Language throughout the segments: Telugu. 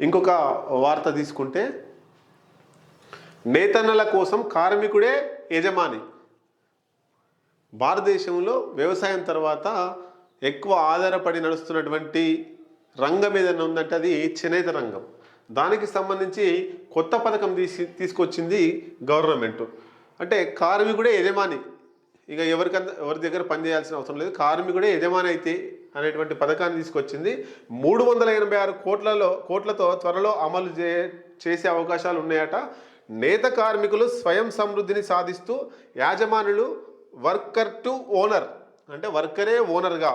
ఇంకొక వార్త తీసుకుంటే నేతన్నల కోసం కార్మికుడే యజమాని. భారతదేశంలో వ్యవసాయం తర్వాత ఎక్కువ ఆధారపడి నడుస్తున్నటువంటి రంగం ఏదైనా ఉందంటే అది చేనేత రంగం. దానికి సంబంధించి కొత్త పథకం తీసి తీసుకొచ్చింది గవర్నమెంట్. అంటే కార్మికుడే యజమాని. ఇక ఎవరికంత ఎవరి దగ్గర పని చేయాల్సిన అవసరం లేదు. కార్మికుడే యజమాని అయితే అనేటువంటి పథకాన్ని తీసుకొచ్చింది. మూడు వందల ఎనభై ఆరు కోట్లలో కోట్లతో త్వరలో అమలు చే చేసే అవకాశాలు ఉన్నాయట. నేత కార్మికులు స్వయం సమృద్ధిని సాధిస్తూ యాజమానులు వర్కర్ టు ఓనర్ అంటే వర్కరే ఓనర్గా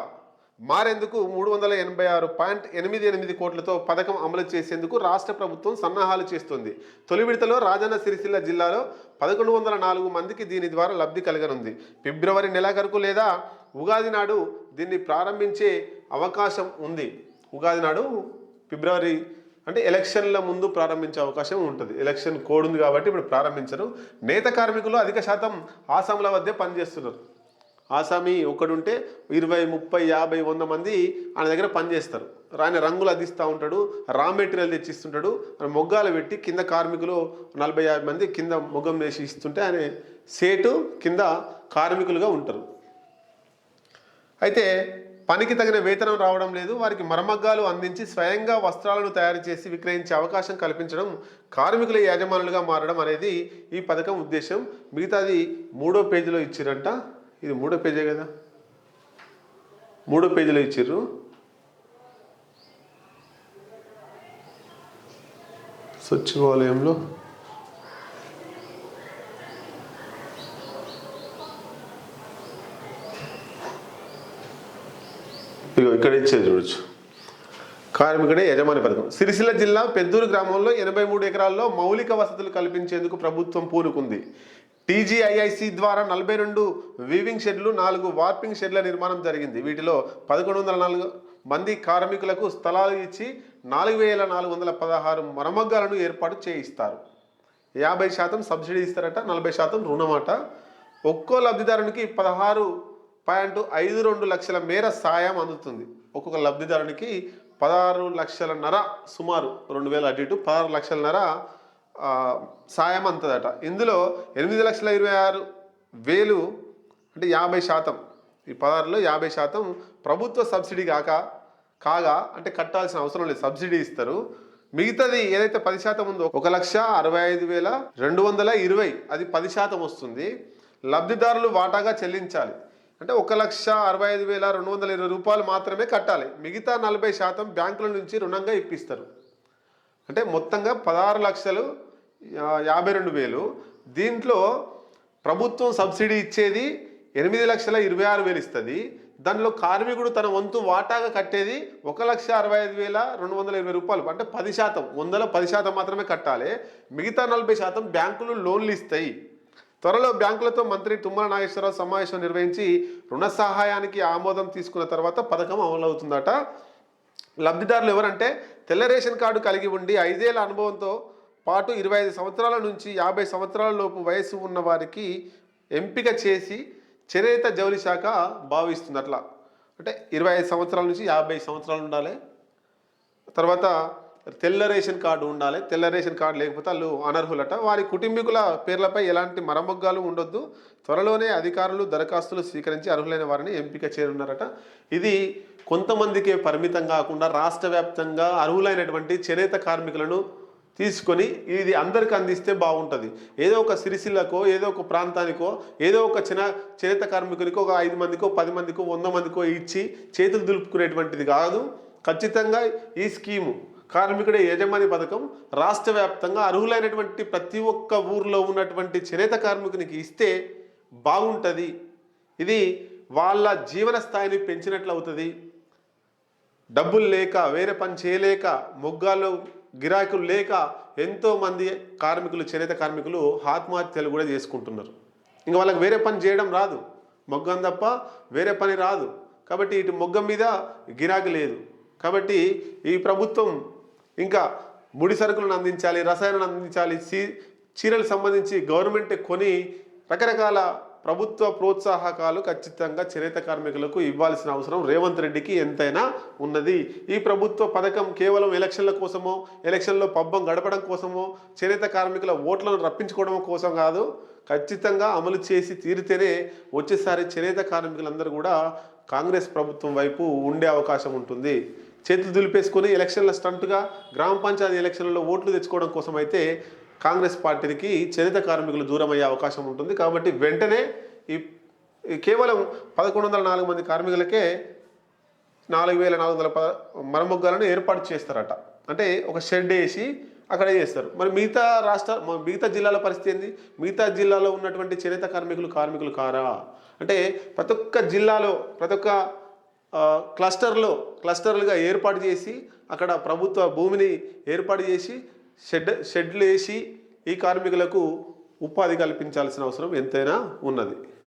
మారేందుకు మూడు వందల ఎనభై ఆరు పాయింట్ ఎనిమిది ఎనిమిది కోట్లతో పథకం అమలు చేసేందుకు రాష్ట్ర ప్రభుత్వం సన్నాహాలు చేస్తుంది. తొలి విడతలో రాజన్న సిరిసిల్ల జిల్లాలో పదకొండు వందల నాలుగు మందికి దీని ద్వారా లబ్ధి కలగనుంది. ఫిబ్రవరి నెలాఖరుకు లేదా ఉగాది నాడు దీన్ని ప్రారంభించే అవకాశం ఉంది. ఉగాది నాడు ఫిబ్రవరి అంటే ఎలక్షన్ల ముందు ప్రారంభించే అవకాశం ఉంటుంది. ఎలక్షన్ కోడ్ ఉంది కాబట్టి ఇప్పుడు ప్రారంభించరు. నేత కార్మికులు అధిక శాతం ఆసాంల వద్దే పనిచేస్తున్నారు. ఆసామి ఒకడుంటే ఇరవై ముప్పై యాభై వంద మంది ఆయన దగ్గర పనిచేస్తారు. ఆయన రంగులు అందిస్తూ ఉంటాడు రా మెటీరియల్ తెచ్చిస్తుంటాడు ఆయన మొగ్గాలు పెట్టి కింద కార్మికులు నలభై యాభై మంది కింద మొగ్గం వేసి ఇస్తుంటే ఆయన సేటు కింద కార్మికులుగా ఉంటారు. అయితే పనికి తగిన వేతనం రావడం లేదు వారికి మరమగ్గాలు అందించి స్వయంగా వస్త్రాలను తయారు చేసి విక్రయించే అవకాశం కల్పించడం కార్మికుల యజమానులుగా మారడం అనేది ఈ పథకం ఉద్దేశం. మిగతాది మూడో పేజీలో ఇచ్చిరంట. ఇది మూడో పేజే కదా? మూడో పేజీలో ఇచ్చిర్రు. సచివాలయంలో ఇగో ఇక్కడ ఇచ్చేది చూడొచ్చు. కార్మికుడే యజమాని పథకం. సిరిసిల్ల జిల్లా పెద్దూరు గ్రామంలో ఎనభై మూడు ఎకరాల్లో మౌలిక వసతులు కల్పించేందుకు ప్రభుత్వం పూనుకుంది. టీజీఐఐసి ద్వారా నలభై రెండు వీవింగ్ షెడ్లు నాలుగు వార్పింగ్ షెడ్ల నిర్మాణం జరిగింది. వీటిలో పదకొండు వందల నాలుగు మంది కార్మికులకు స్థలాలు ఇచ్చి నాలుగు వేల నాలుగు వందల పదహారు మరమగ్గాలను ఏర్పాటు చేయిస్తారు. యాభై శాతం సబ్సిడీ ఇస్తారట నలభై శాతం రుణమాట. ఒక్కో లబ్ధిదారునికి పదహారు పాయింట్ ఐదు రెండు లక్షల మేర సాయం అందుతుంది. ఒక్కొక్క లబ్ధిదారునికి పదహారు లక్షల నర సుమారు రెండు వేల అటు ఇటు పదహారు లక్షల నర సాయం అంతదట. ఇందులో ఎనిమిది లక్షల ఇరవై ఆరు వేలు అంటే యాభై శాతం. ఈ పదహారులో యాభై శాతం ప్రభుత్వ సబ్సిడీ కాక కాగా అంటే కట్టాల్సిన అవసరం లేదు సబ్సిడీ ఇస్తారు. మిగతాది ఏదైతే పది శాతం ఉందో ఒక లక్ష అరవై ఐదు వేల రెండు వందల ఇరవై అది పది శాతం వస్తుంది. లబ్ధిదారులు వాటాగా చెల్లించాలి. అంటే ఒక లక్ష అరవై ఐదు వేల రెండు వందల ఇరవై రూపాయలు మాత్రమే కట్టాలి. మిగతా నలభై శాతం బ్యాంకుల నుంచి రుణంగా ఇప్పిస్తారు. అంటే మొత్తంగా పదహారు లక్షలు యాభై రెండు వేలు. దీంట్లో ప్రభుత్వం సబ్సిడీ ఇచ్చేది ఎనిమిది లక్షల ఇరవై ఆరు వేలు ఇస్తుంది. దానిలో కార్మికుడు తన వంతు వాటాగా కట్టేది ఒక లక్ష అరవై ఐదు వేల రెండు వందల ఇరవై రూపాయలు. అంటే పది శాతం వందల పది శాతం మాత్రమే కట్టాలి. మిగతా నలభై శాతం బ్యాంకులు లోన్లు ఇస్తాయి. త్వరలో బ్యాంకులతో మంత్రి తుమ్మల నాగేశ్వరరావు సమావేశం నిర్వహించి రుణ సహాయానికి ఆమోదం తీసుకున్న తర్వాత పథకం అమలవుతుందట. లబ్ధిదారులు ఎవరంటే తెల్ల రేషన్ కార్డు కలిగి ఉండి ఐదేళ్ళ అనుభవంతో పాటు ఇరవై ఐదు సంవత్సరాల నుంచి యాభై సంవత్సరాల లోపు వయసు ఉన్న వారికి ఎంపిక చేసి చేనేత జౌలి శాఖ భావిస్తుంది అట్లా అంటే ఇరవై ఐదు సంవత్సరాల నుంచి యాభై సంవత్సరాలు ఉండాలి. తర్వాత తెల్ల రేషన్ కార్డు ఉండాలి. తెల్ల రేషన్ కార్డు లేకపోతే వాళ్ళు అనర్హులట. వారి కుటుంబీకుల పేర్లపై ఎలాంటి మరమగ్గాలు ఉండొద్దు. త్వరలోనే అధికారులు దరఖాస్తులు స్వీకరించి అర్హులైన వారిని ఎంపిక చేరున్నారట ఇది కొంతమందికే పరిమితం కాకుండా రాష్ట్ర వ్యాప్తంగా అర్హులైనటువంటి చేనేత కార్మికులను తీసుకొని ఇది అందరికి అందిస్తే బాగుంటుంది. ఏదో ఒక సిరిసిల్లకో ఏదో ఒక ప్రాంతానికో ఏదో ఒక చిన్న చేనేత కార్మికునికో ఒక ఐదు మందికో పది మందికో వంద మందికో ఇచ్చి చేతులు దులుపుకునేటువంటిది కాదు. ఖచ్చితంగా ఈ స్కీము కార్మికుడే యజమాని పథకం రాష్ట్ర వ్యాప్తంగా అర్హులైనటువంటి ప్రతి ఒక్క ఊర్లో ఉన్నటువంటి చేనేత కార్మికునికి ఇస్తే బాగుంటుంది. ఇది వాళ్ళ జీవన స్థాయిని పెంచినట్లు అవుతుంది డబ్బులు లేక వేరే పని చేయలేక మొగ్గాలు గిరాకులు లేక ఎంతోమంది కార్మికులు చేనేత కార్మికులు ఆత్మహత్యలు కూడా చేసుకుంటున్నారు. ఇంకా వాళ్ళకి వేరే పని చేయడం రాదు. మొగ్గం తప్ప వేరే పని రాదు. కాబట్టి ఇటు మొగ్గం మీద గిరాకీ లేదు. కాబట్టి ఈ ప్రభుత్వం ఇంకా ముడి సరుకులను అందించాలి రసాయనాలను అందించాలి చీ చీరలకు సంబంధించి గవర్నమెంట్ కొని రకరకాల ప్రభుత్వ ప్రోత్సాహకాలు ఖచ్చితంగా చేనేత కార్మికులకు ఇవ్వాల్సిన అవసరం రేవంత్ రెడ్డికి ఎంతైనా ఉన్నది. ఈ ప్రభుత్వ పథకం కేవలం ఎలక్షన్ల కోసమో ఎలక్షన్లో పబ్బం గడపడం కోసమో చేనేత కార్మికుల ఓట్లను రప్పించుకోవడం కోసం కాదు ఖచ్చితంగా అమలు చేసి తీరితేనే వచ్చేసారి చేనేత కార్మికులందరూ కూడా కాంగ్రెస్ ప్రభుత్వం వైపు ఉండే అవకాశం ఉంటుంది. చేతులు దులిపేసుకొని ఎలక్షన్ల స్టంట్గా గ్రామ పంచాయతీ ఎలక్షన్లలో ఓట్లు తెచ్చుకోవడం కోసం అయితే కాంగ్రెస్ పార్టీకి చేనేత కార్మికులు దూరమయ్యే అవకాశం ఉంటుంది. కాబట్టి వెంటనే ఈ కేవలం పదకొండు వందల నాలుగు మంది కార్మికులకే నాలుగు వేల నాలుగు వందల పద మరమొగ్గాలను ఏర్పాటు చేస్తారట. అంటే ఒక షెడ్ వేసి అక్కడ చేస్తారు. మరి మిగతా రాష్ట్ర మిగతా జిల్లాల పరిస్థితి ఏంది? మిగతా జిల్లాలో ఉన్నటువంటి చేనేత కార్మికులు కార్మికులు కారా? అంటే ప్రతి ఒక్క జిల్లాలో ప్రతి ఒక్క క్లస్టర్లో క్లస్టర్లుగా ఏర్పాటు చేసి అక్కడ ప్రభుత్వ భూమిని ఏర్పాటు చేసి షెడ్ షెడ్లు వేసి ఈ కార్మికులకు ఉపాధి కల్పించాల్సిన అవసరం ఎంతైనా ఉన్నది.